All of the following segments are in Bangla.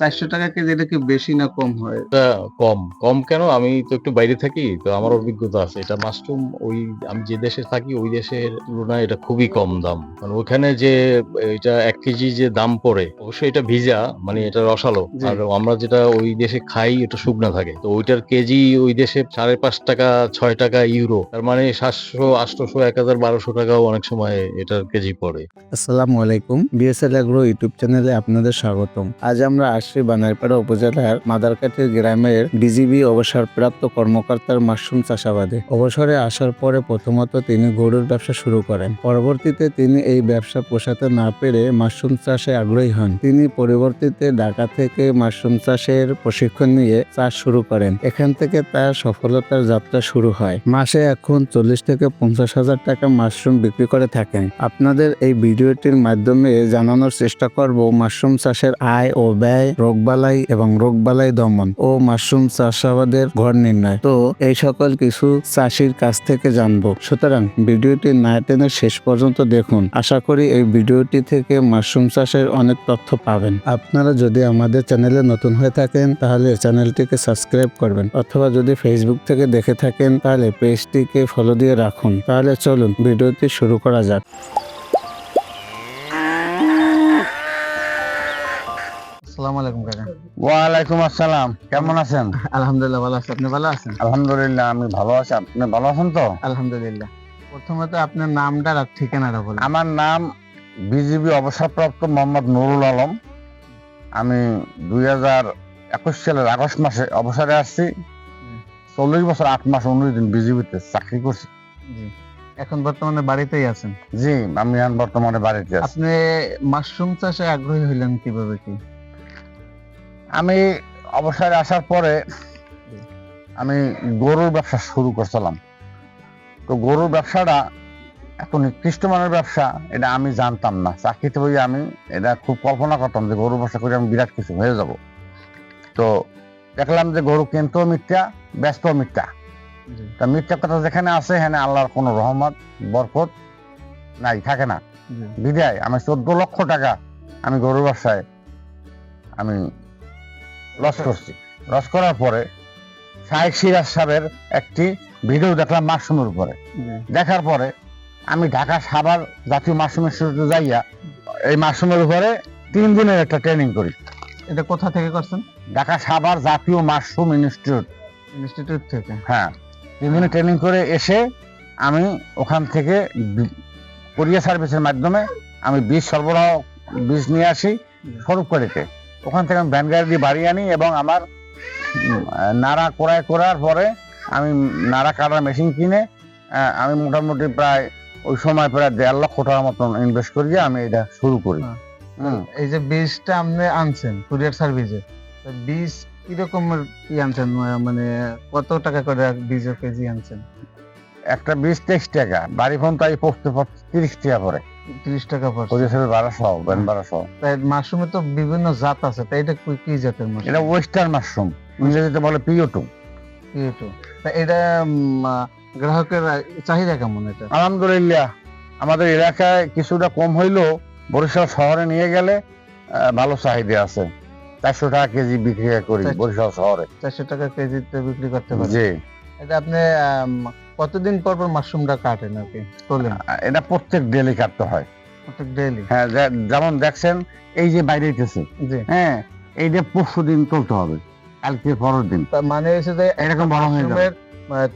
চারশো টাকা কেজি এটা কি বেশি না কম হয়? এটা কম। কম কেন? আমি তো একটু বাইরে থাকি তো আমার অভিজ্ঞতা আছে। এটা মাশরুম ওই আমি যে দেশে থাকি ওই দেশের তুলনায় এটা খুবই কম দাম। মানে ওখানে যে এটা এক কেজি যে দাম পড়ে অবশ্যই এটা ভিজা মানে এটা রসালো। আর আমরা যেটা ওই দেশে খাই এটা শুকনা থাকে। তো ওইটার কেজি ওই দেশে সাড়ে পাঁচ টাকা ছয় টাকা ইউরো। তার মানে সাতশো আটশোশো এক হাজার বারোশো টাকাও অনেক সময় এটার কেজি পড়ে। আসসালামু আলাইকুম। বিএসএল এগ্রো ইউটিউব চ্যানেলে আপনাদের স্বাগতম। আজ আমরা আসছি বানারপাড়া উপজেলার মাদারকাঠির গ্রামের ডিজিবি অবসরপ্রাপ্ত কর্মকর্তার মাশরুম চাষাবাদে। অবসরে আসার পরে প্রথমত তিনি গরুর ব্যবসা শুরু করেন। পরবর্তীতে তিনি এই ব্যবসা পোষাতে না পেরে মাশরুম চাষে আগ্রহী হন। তিনি পরবর্তীতে ঢাকা থেকে মাশরুম চাষের প্রশিক্ষণ নিয়ে চাষ শুরু করেন। এখান থেকে তার সফলতার যাত্রা শুরু হয়। মাসে এখন চল্লিশ থেকে পঞ্চাশ হাজার টাকা মাশরুম বিক্রি করে থাকেন। আপনাদের এই ভিডিওটির মাধ্যমে জানানোর চেষ্টা করব মাশরুম চাষের আয় ও ব্যয় রোগবালাই এবং রোগবালাই দমন ও মাশরুম চাষাবাদের ঘর নির্ণয়। তো এই সকল কিছু চাষির কাছ থেকে জানব। সুতরাং ভিডিওটি না টেনে শেষ পর্যন্ত দেখুন। আশা করি এই ভিডিওটি থেকে মাশরুম চাষের অনেক তথ্য পাবেন। আপনারা যদি আমাদের চ্যানেলে নতুন হয়ে থাকেন, তাহলে চ্যানেলটিকে সাবস্ক্রাইব করবেন। অথবা যদি ফেসবুক থেকে দেখে থাকেন, তাহলে পেজটিকে ফলো দিয়ে রাখুন। তাহলে চলুন, ভিডিওটি শুরু করা যাক। আসসালামু আলাইকুম কাকা। ওয়ালাইকুম আসসালাম। কেমন আছেন? আলহামদুলিল্লাহ ভালো আছি। আপনি ভালো আছেন? আলহামদুলিল্লাহ আমি ভালো আছি। আপনি ভালো আছেন তো? আলহামদুলিল্লাহ। প্রথমত আপনার নামটা আর ঠিকানাটা বলেন। আমার নাম বিজিবি অবসরপ্রাপ্ত মোহাম্মদ নুরুল আলম। আমি দুই হাজার একুশ সালের আগস্ট মাসে অবসরে আসছি। চল্লিশ বছর আট মাস উনিশ দিন বিজিবিতে চাকরি করছি। এখন বর্তমানে বাড়িতেই আছেন? জি আমি এখন বর্তমানে বাড়িতে আছি। আপনি মাশরুম চাষে আগ্রহী হইলেন কীভাবে কি? আমি অবসরে আসার পরে আমি গরুর ব্যবসা শুরু করছিলাম। তো গরুর ব্যবসাটা এত নিকৃষ্ট মানের ব্যবসা এটা আমি জানতাম না। চাকরিতে বই আমি এটা খুব কল্পনা করতাম যে গরুর ব্যবসা করে আমি বিরাট কিছু হয়ে যাব। তো দেখলাম যে গরু কিনতেও মিথ্যা ব্যস্ত মিথ্যা। তা মিথ্যা কথা যেখানে আছে এখানে আল্লাহর কোনো রহমত বরকত নাই থাকে না। বিদায় আমি চোদ্দ লক্ষ টাকা আমি গরুর ব্যবসায় আমি লস করছি। লস করার পরে শাহেক সিরাজ সাহেবের একটি ভিডিও দেখলাম মাশরুমের উপরে। দেখার পরে আমি ঢাকা সাভার জাতীয় মাশরুম ইনস্টিটিউটে যাইয়া এই মাশরুমের উপরে তিন দিনের একটা ট্রেনিং করি। এটা কোথা থেকে করছেন? ঢাকা সাভার জাতীয় মাশরুম ইনস্টিটিউট। ইনস্টিটিউট থেকে? হ্যাঁ। তিন দিনের ট্রেনিং করে এসে আমি ওখান থেকে কোরিয়া সার্ভিসের মাধ্যমে আমি বীজ সরবরাহ বীজ নিয়ে আসি স্বরূপকারীতে। ওখান থেকে আমি ভ্যান গাড়ি দিয়ে বাড়ি আনি এবং আমার নাড়া ক্রয় করার পরে আমি নাড়া কাটার মেশিন কিনে আমি মোটামুটি প্রায় ওই সময় প্রায় দেড় লক্ষ টাকার মতন ইনভেস্ট করিয়ে আমি এটা শুরু করি। হ্যাঁ। এই যে বীজটা আপনি আনছেন কুরিয়ার সার্ভিসে বীজ কিরকমের কি আনছেন? মানে কত টাকা করে বীজের কেজি আনছেন? একটা বীজ তেইশ টাকা বাড়ি ফোন তাই পড়তে পড়তে তিরিশ টাকা পরে তিরিশ টাকা বারো সহ ভ্যান তাই মাশরুমে তো বিভিন্ন জাত আছে তাই এটা কি- কি জাতের মাশরুম? এটা ওয়েস্টার্ন মাশরুম ইংরেজিতে বলে তা এটা গ্রাহকের চাহিদা কেমন এটা? আলহামদুলিল্লাহ আমাদের এলাকায় কিছুটা কম হইলেও বরিশাল শহরে নিয়ে গেলে ভালো চাহিদা আছে। চারশো টাকা কেজি বিক্রি করি বরিশাল শহরে। চারশো টাকা কেজিতে বিক্রি করতে পারেন জি। এটা আপনি কতদিন পর পর মাশরুমটা কাটেন আর কি? তোলেন এটা প্রত্যেক ডেলি কাটতে হয়। প্রত্যেক ডেইলি হ্যাঁ যেমন দেখছেন এই যে বাইরে হইতেছে হ্যাঁ এইটা পরশু দিন তুলতে হবে কালকে পরের দিন। তার মানে হচ্ছে যে এরকম বড় হয়ে যাবে।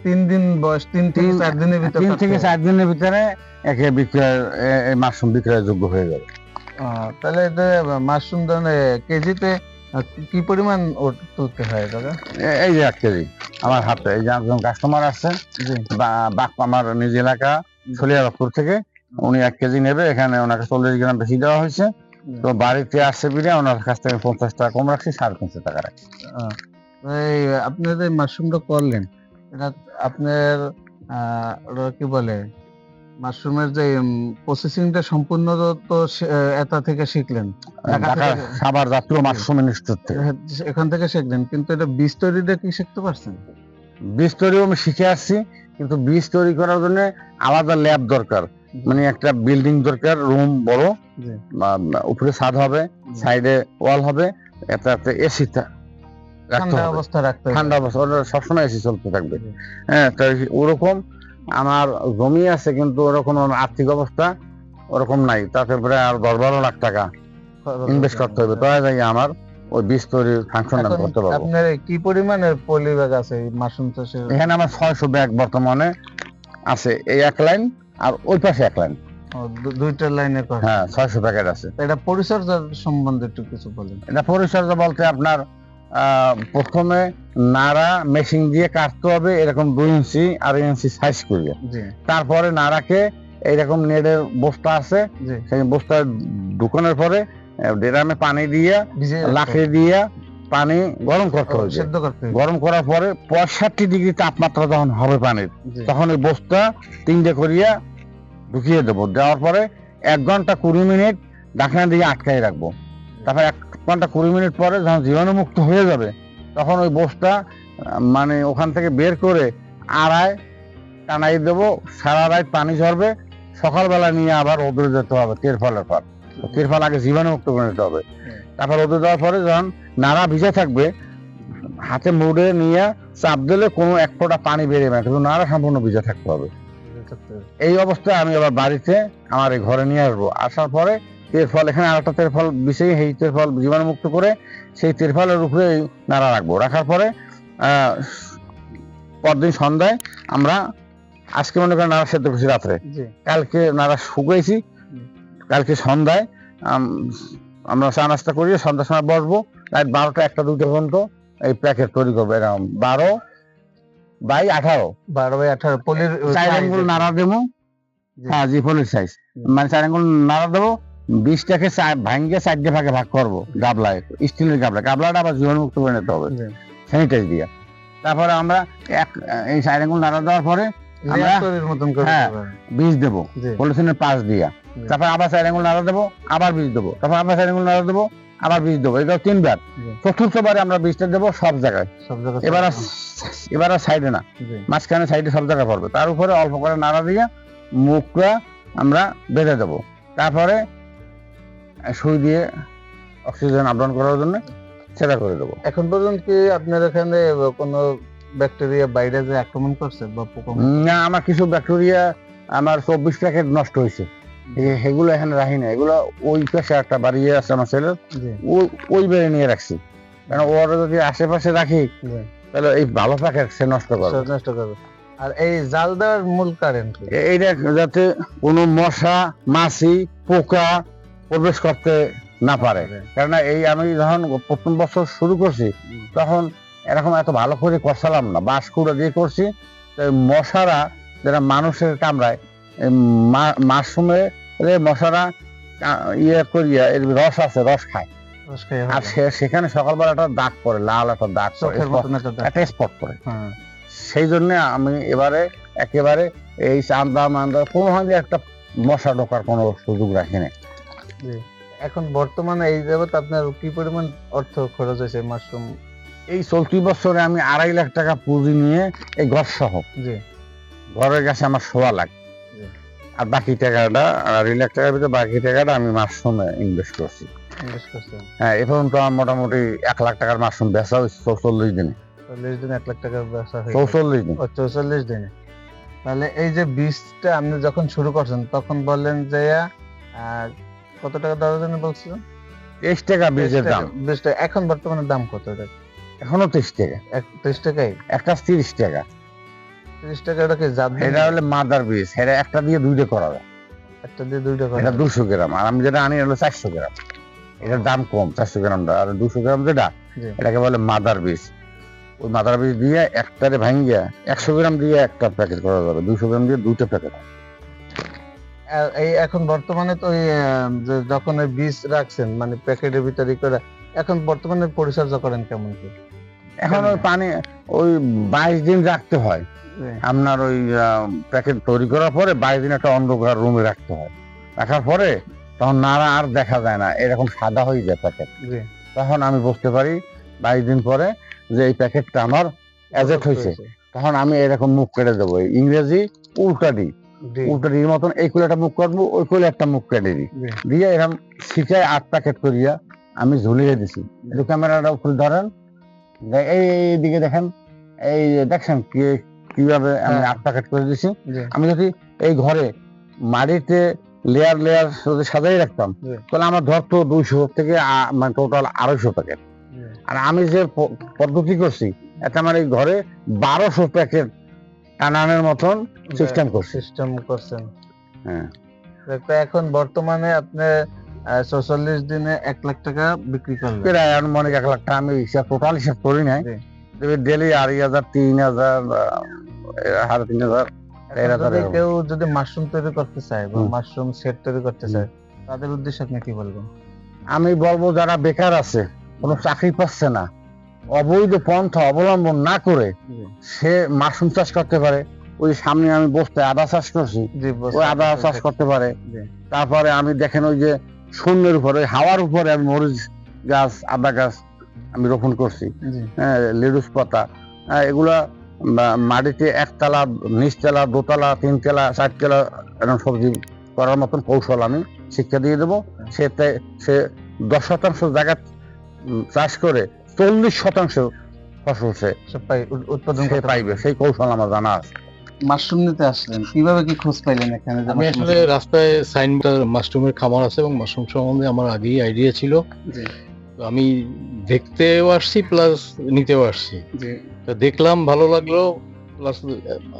তিন দিন বয়স তিন থেকে চার দিনের ভিতরে তিন থেকে চার দিনের ভিতরে একে বিক্রয় মাশরুম বিক্রয় যোগ্য হয়ে যাবে। তাহলে এটা মাশরুম ধরনের কেজিতে কি পরিমাণ ওট- তুলতে হয় দাদা? এই যে এক কেজি আমার হাতে। এই যে একজন কাস্টমার আসছে জি। বা- বাক আমার নিজ এলাকা ছলিয়ারপুর থেকে। উনি এক কেজি নেবে এখানে ওনাকে চল্লিশ গ্রাম বেশি দেওয়া হয়েছে। তো বাড়িতে আসছে বিরে ওনার কাছ থেকে পঞ্চাশ টাকা কম রাখছি সাড়ে তিনশো টাকা রাখছি। এই আপনার যে মাশরুমটা করলেন। এটা আপনার কি বলে? মাশরুমের যে প্রসেসিংটা সম্পূর্ণ তো- এটা থেকে শিখলেন? ঢাকা ঢাকা সাভার জাতীয় মাশরুম ইনস্টিটিউট হ্যাঁ, এখান থেকে শিখলেন কিন্তু এটা বীজ তৈরিটা কি শিখতে পারছেন? বীজ তৈরিও আমি শিখে আসছি কিন্তু বীজ তৈরি করার জন্য আলাদা ল্যাব দরকার। মানে একটা বিল্ডিং দরকার রুম বড় উপরে ছাদ হবে সাইডে ওয়াল হবে একটা একটা এসি ঠান্ডা অবস্থা রাখতে হবে। ঠান্ডা অবস্থা সবসময় এসি চলতে থাকবে। হ্যাঁ ওরকম আমার জমি আছে কিন্তু ওরকম আর্থিক অবস্থা ওরকম নাই। তাতে প্রায় আর দশ বারো লাখ টাকা ইনভেস্ট করতে হবে। তবে যাই আমার ওই বীজ তৈরির ফাংশনটা এখন করতে পারব। আপনার কি পরিমাণের পলি ব্যাগ আছে মাশরুম চাষের? এখানে আমার ছয়শো ব্যাগ বর্তমানে আছে। এই এক লাইন আর ওই পাশে এক লাইন। দুইটা লাইনে হ্যাঁ ছয়শো প্যাকেট আছে। এটা পরিচর্যা সম্বন্ধে একটু কিছু বলেন। এটা পরিচর্যা বলতে আপনার প্রথমে নাড়া মেশিন দিয়ে কাটতে হবে এরকম দুই ইঞ্চি আড়াই ইঞ্চি সাইজ করিয়ে তারপরে নাড়াকে এইরকম নেটের বস্তা আছে সেই বস্তা ঢুকানোর পরে ড্রামে পানি দিয়ে লাকড়ি দিয়ে পানি গরম করতে হবে। সেদ্ধ করতে হবে। গরম করার পরে পঁয়ষট্টি ডিগ্রি তাপমাত্রা যখন হবে পানির তখন ওই বস্তা তিনটে করিয়া ঢুকিয়ে দেবো। দেওয়ার পরে এক ঘণ্টা কুড়ি মিনিট ঢাকনা দিয়ে আটকাই রাখব। তারপর এক ঘণ্টা কুড়ি মিনিট পরে যখন জীবাণুমুক্ত হয়ে যাবে তখন ওই আহ, মানে ওখান থেকে বের করে আড়ায় টানাই দেবো সারা রাত পানি ঝরবে সকালবেলা নিয়ে আবার রোদে যেতে হবে তেরফলের পর। তেরফল আগে জীবাণুমুক্ত করে নিতে হবে। তারপর রোদে দেওয়ার পরে যখন নাড়া ভিজে থাকবে হাতে মুড়ে নিয়ে চাপ দিলে কোনো এক ফোঁটা পানি বেরিয়ে না কিন্তু নাড়া সম্পূর্ণ ভিজে থাকতে হবে। এই অবস্থায় আমি আবার বাড়িতে আমার এই ঘরে নিয়ে আসব। আসার পরে তেরফল এখানে আরেকটা তেরফল বিষয় এই তেরফল জীবাণুমুক্ত করে সেই তেরফলের উপরে নাড়া রাখব। রাখার পরে পরদিন সন্ধ্যায় আমরা আজকে মনে করেন নাড়া সেদ্ধ করছি রাত্রে। কালকে নাড়া শুকাইছি। কালকে সন্ধ্যায় আমরা চা নাস্তা করিয়ে সন্ধ্যার সময় বসবো। রাত বারোটা একটা দুটো পর্যন্ত এই প্যাকেট তৈরি করব। এরকম বারো বাই আঠারো। বারো বাই আঠারো পলির চার আঙ্গুল নাড়া দেবো। হ্যাঁ জি ফলের সাইজ। মানে চার আঙ্গুল নাড়া দেবো। বীজটাকে ভাঙ্গে চারটে ভাগে ভাগ করব গাবলায় স্টিলের গাবলা। গাবলাটা আবার জীবাণুমুক্ত করে নিতে হবে স্যানিটাইজ দিয়ে। তারপরে আমরা এক এই চার আঙ্গুল নাড়া দেওয়ার পরে আমরা- হ্যাঁ। বীজ দেবো পলিথিনের পাশ দিয়া। তারপর আবার চার আঙ্গুল নাড়া দেবো আবার বীজ দেবো। তারপর আবার চার আঙ্গুল নাড়া দেবো আবার বীজ দেবো। এটা তিনবার। চতুর্থবারে আমরা বীজটা দেবো সব জায়গায়। এবার এবার আর সাইডে না। মাঝখানে সাইডে সব জায়গায় পড়বে। তার উপরে অল্প করে নাড়া দিয়ে মুখটা আমরা বেঁধে দেবো। তারপরে সুই দিয়ে অক্সিজেন আপডাউন করার জন্য সেটা করে দেবো। এখন পর্যন্ত কি আপনার এখানে কোনো ব্যাকটেরিয়া বাইরে যে আক্রমণ করছে বা পোকা না আমার কিছু ব্যাকটেরিয়া আমার চব্বিশ প্যাকেট নষ্ট হয়েছে। সেগুলো এখানে রাখি না এগুলো ওই পাশে একটা বাড়িয়ে আছে আমার ছেলের ওই ওই বেড়ে নিয়ে রাখছি। কারণ ওরা যদি আশেপাশে রাখি তাহলে এই ভালো প্যাকেট সে নষ্ট করবে। নষ্ট করবে। আর এই জাল দেওয়ার মূল কারণ কি? এইটা যাতে কোনো মশা মাছি পোকা প্রবেশ করতে না পারে। কেননা এই আমি যখন প্রথম বছর শুরু করছি তখন এরকম এত ভালো করে করছিলাম না। বাঁশ কুড়া দিয়ে করছি। মশারা যারা মানুষের কামড়ায় মাশরুমে মশারা ইয়ে করিয়া এর রস আছে রস খায়। আর সেখানে সকালবেলা একটা দাগ পড়ে লাল একটা দাগ একটা স্পট পড়ে। হ্যাঁ। সেই জন্য আমি এবারে একেবারে এই চান্দা মান্দা কোনো একটা মশা ঢোকার কোনো সুযোগ রাখি না জি এখন বর্তমানে এই যাবত আপনার কি পরিমাণ অর্থ খরচ হয়েছে মাশরুম? এই চলতি বছরে আমি আড়াই লাখ টাকা পুঁজি নিয়ে এই ঘর সহ জি। ঘরের কাছে আমার সোয়া লাখ। আর বাকি টাকাটা আড়াই লাখ টাকার ভিতরে বাকি টাকাটা আমি মাশরুমে ইনভেস্ট করছি। হ্যাঁ এ পর্যন্ত আমার মোটামুটি এক লাখ টাকার মাশরুম বেচা হয়েছে চৌচল্লিশ দিনে। চল্লিশ দিন এক লাখ টাকার ব্যবসা চৌচল্লিশ দিন। চৌচল্লিশ দিনে। তাহলে এই যে বীজটা আপনি যখন শুরু করছেন তখন বললেন যে কত টাকা দেওয়ার জন্য বলছিলেন তেইশ টাকা বীজের দাম। বীজটা এখন বর্তমানে দাম কত এটা? এখনও তেইশ টাকা। ত্রিশ টাকাই? একটা তিরিশ টাকা। ত্রিশ টাকা ওটা কি জাত? এটা হলে মাদার বীজ। এটা একটা দিয়ে দুইটা করা যায়। একটা দিয়ে দুইটা করে এটা দুশো গ্রাম। আর আমি যেটা আনি হলো চারশো গ্রাম। এটার দাম কম চারশো গ্রামটা আর দুশো গ্রাম যেটা এটাকে বলে মাদার বীজ। ওই মাদার বীজ দিয়ে একটারে ভাঙিয়া একশো গ্রাম দিয়ে একটা প্যাকেট করা যাবে। দুশো গ্রাম দিয়ে দুটো প্যাকেট। এই এখন বর্তমানে তো যখন ওই বীজ রাখছেন মানে প্যাকেটের ভিতরে করে এখন বর্তমানে পরিচর্যা করেন কেমন কি? এখন ওই পানি ওই বাইশ দিন রাখতে হয়। আপনার ওই প্যাকেট তৈরি করার পরে বাইশ দিন একটা অন্ধকার রুমে রাখতে হয়। রাখার পরে তখন নাড়া আর দেখা যায় না এরকম সাদা হয়ে যায় প্যাকেট। তখন আমি বুঝতে পারি বাইশ দিন পরে যে এই প্যাকেটটা আমার অ্যাজেট হয়েছে। তখন আমি এরকম মুখ কেটে দেবো। ইংরেজি উল্টা দিই উল্টা দির মতন এই কুলে একটা মুখ কাটবো ওই কুলে একটা মুখ কেটে দিই। দিয়ে এরকম ছিটায় আট প্যাকেট করিয়া আমি ঝুলিয়ে দিছি। একটু ক্যামেরাটা ফুল ধরেন। এই দিকে দেখেন এই দেখছেন কি কীভাবে আমি হ্যাঁ। আটটা কাট করে দিছি। আমি যদি এই ঘরে মাটিতে লেয়ার লেয়ার যদি সাজাই রাখতাম তাহলে আমার ধরতো দুইশো থেকে মানে টোটাল আড়াইশো প্যাকেট আর আমি যে পদ্ধতি করছি এতে আমার এই ঘরে বারোশো প্যাকেট টানানোর মতন সিস্টেম করছি। সিস্টেম করছেন। হ্যাঁ। এখন বর্তমানে আপনি চৌচল্লিশ দিনে এক লাখ টাকা বিক্রি করলেন। প্রায় আনুমানিক এক লাখ টাকা আমি হিসাব টোটাল হিসাব করি নাই। ডেলি আড়াই হাজার তিন হাজার সাড়ে তিন হাজার কেউ যদি মাশরুম তৈরি করতে চায় বা মাশরুম সেট তৈরি করতে চায় তাদের উদ্দেশ্যে আপনি কি বলবেন? আমি বলব যারা বেকার আছে কোনো চাকরি পাচ্ছে না অবৈধ পন্থা অবলম্বন না করে সে মাশরুম চাষ করতে পারে ওই সামনে আমি বসতে আদা চাষ করছি ওই আদা চাষ করতে পারে। তারপরে আমি দেখেন ওই যে শূন্যের উপরে হাওয়ার উপরে আমি মরিচ গাছ আদা গাছ আমি রোপণ করছি। হ্যাঁ লেডুস পাতা হ্যাঁ, এগুলা মাটিতে একতলা নিচতলা দোতলা তিনতলা চারতলা এরকম সবজি করার মতন কৌশল আমি শিক্ষা দিয়ে দেবো। সেতে সে দশ শতাংশ জায়গা চাষ করে চল্লিশ শতাংশ ফসল সে উৎপাদন পাইবে সেই কৌশল আমার জানা আছে। মাশরুম নিতে আসলেন। কীভাবে কি খোঁজ পাইলেন এখানে আমি আসলে রাস্তায় সাইন মাশরুমের খামার আছে এবং মাশরুম সম্বন্ধে আমার আগেই আইডিয়া ছিল। আমি দেখতেও আসছি প্লাস নিতেও আসছি। জি। দেখলাম ভালো লাগল প্লাস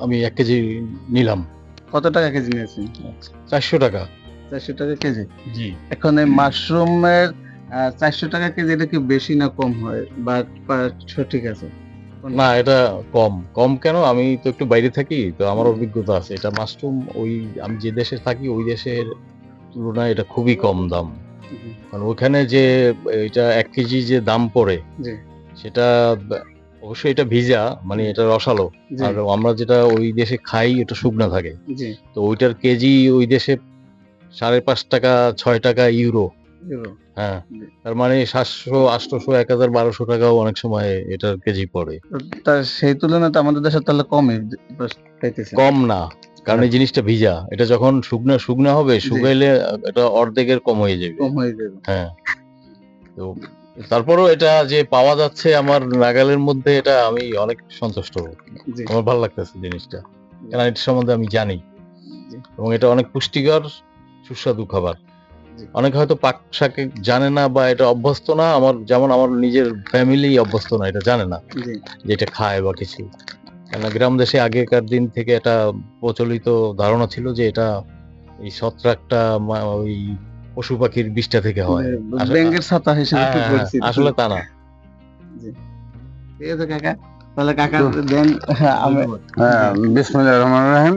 আমি এক কেজি নিলাম। কত টাকা কেজি নিয়েছেন? চারশো টাকা। চারশো টাকা কেজি? জি। এখন এই মাশরুমের চারশো টাকা কেজি এটা কি বেশি না কম হয়? বা সঠিক আছে। না এটা কম। কম কেন? আমি তো একটু বাইরে থাকি তো আমার অভিজ্ঞতা আছে। এটা মাশরুম ওই আমি যে দেশে থাকি ওই দেশের তুলনায় এটা খুবই কম দাম। কারণ ওখানে যে এটা এক কেজি যে দাম পড়ে সেটা অবশ্যই এটা ভিজা মানে এটা রসালো। আর আমরা যেটা ওই দেশে খাই এটা শুকনো থাকে। তো ওইটার কেজি ওই দেশে সাড়ে পাঁচ টাকা ছয় টাকা ইউরো। হ্যাঁ। তার মানে সাতশো আটশোশো এক হাজার বারোশো টাকাও অনেক সময় এটার কেজি পড়ে। তো তা সেই তুলনায় তো আমাদের দেশে তাহলে কমই কম না কারণ এই জিনিসটা ভিজা। এটা যখন শুকনা শুকনা হবে শুকাইলে এটা অর্ধেকের কম হয়ে যাবে। কম হয়ে যাবে। হ্যাঁ। তো তারপরও এটা যে পাওয়া যাচ্ছে আমার নাগালের মধ্যে এটা আমি অনেক সন্তুষ্ট। আমার ভালো লাগতেছে জিনিসটা। কারণ এটা সম্বন্ধে আমি জানি। এবং এটা অনেক পুষ্টিকর সুস্বাদু খাবার। অনেক হয়তো পাক শাকে জানে না বা এটা অভ্যস্ত না আমার যেমন আমার নিজের ফ্যামিলি অভ্যস্ত না এটা জানে না যে এটা খায় বা কিছু। কেননা গ্রাম দেশে আগেকার দিন থেকে একটা প্রচলিত ধারণা ছিল যে এটা এই ছত্রাকটা ওই পশু পাখির বিষটা থেকে হয়। আসলে- ব্যাংকের ছাতা হিসেবে হ্যাঁ, তো হ্যাঁ। আসলে তা না। কাকা তাহলে কাকা দেন বিসমুল্লাহ রহমান রহিম।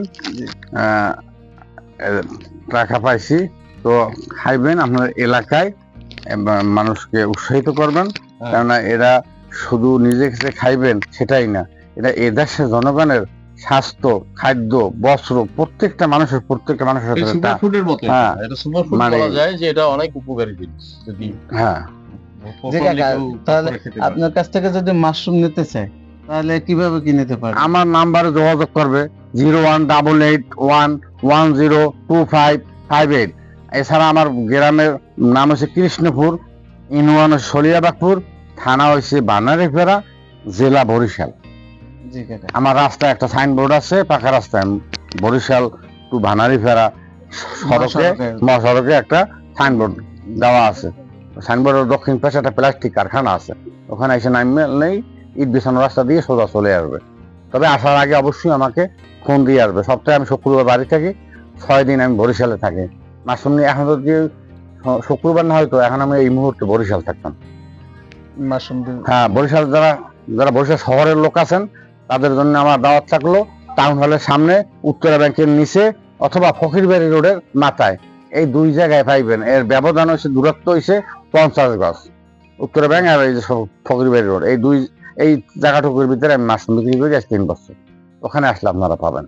টাকা পাইছি। তো খাইবেন আপনার এলাকায় মানুষকে উৎসাহিত করবেন হ্যাঁ। কেননা এরা শুধু নিজে খেতে খাইবেন সেটাই না এটা এ দেশের জনগণের স্বাস্থ্য খাদ্য বস্ত্র প্রত্যেকটা মানুষের প্রত্যেকটা মানুষের সাথে হ্যাঁ। এটা সুপারফুড মানে- বলা যায় যে এটা অনেক উপকারী জিনিস যদি হ্যাঁ তাহলে। আপনার কাছ থেকে যদি মাশরুম নিতে চায় তাহলে কীভাবে কি নিতে পারে আমার নাম্বারে যোগাযোগ করবে zero one double eight one one zero two five five eight এছাড়া আমার গ্রামের নাম হচ্ছে কৃষ্ণপুর ইউনিয়ন সলিয়াবাগপুর থানা হচ্ছে বানারীপাড়া জেলা বরিশাল। আমার রাস্তায় একটা সাইনবোর্ড আছে পাকা রাস্তায় বরিশাল টু ভানারীপাড়া সড়কে মহাসড়কে। একটা সাইনবোর্ড দেওয়া আছে। সাইনবোর্ডের দক্ষিণ পাশে একটা প্লাস্টিক কারখানা আছে। ওখানে এসে নামলেই ইট বিছানো রাস্তা দিয়ে সোজা চলে আসবে। তবে আসার আগে অবশ্যই আমাকে ফোন দিয়ে আসবে। সপ্তাহে আমি শুক্রবার বাড়ি থাকি ছয় দিন আমি বরিশালে থাকি। মাসুম এখন যদি শুক্রবার না হয়তো এখন আমি এই মুহূর্তে বরিশাল থাকতাম। মাশরুম হ্যাঁ বরিশাল যারা যারা বরিশাল শহরের লোক আছেন তাদের জন্য আমার দাওয়াত থাকল টাউন হলের সামনে উত্তরা ব্যাংকের নিচে অথবা ফকিরবাড়ি রোডের মাথায়। এই দুই জায়গায় পাইবেন। এর ব্যবধান হচ্ছে দূরত্ব হচ্ছে পঞ্চাশ গজ। উত্তরা ব্যাংক আর এই যে সব ফকিরবাড়ি রোড এই দুই এই জায়গাটুকুর ভিতরে আমি মাছ বিক্রি করি আজ তিন বছর। ওখানে আসলে আপনারা পাবেন।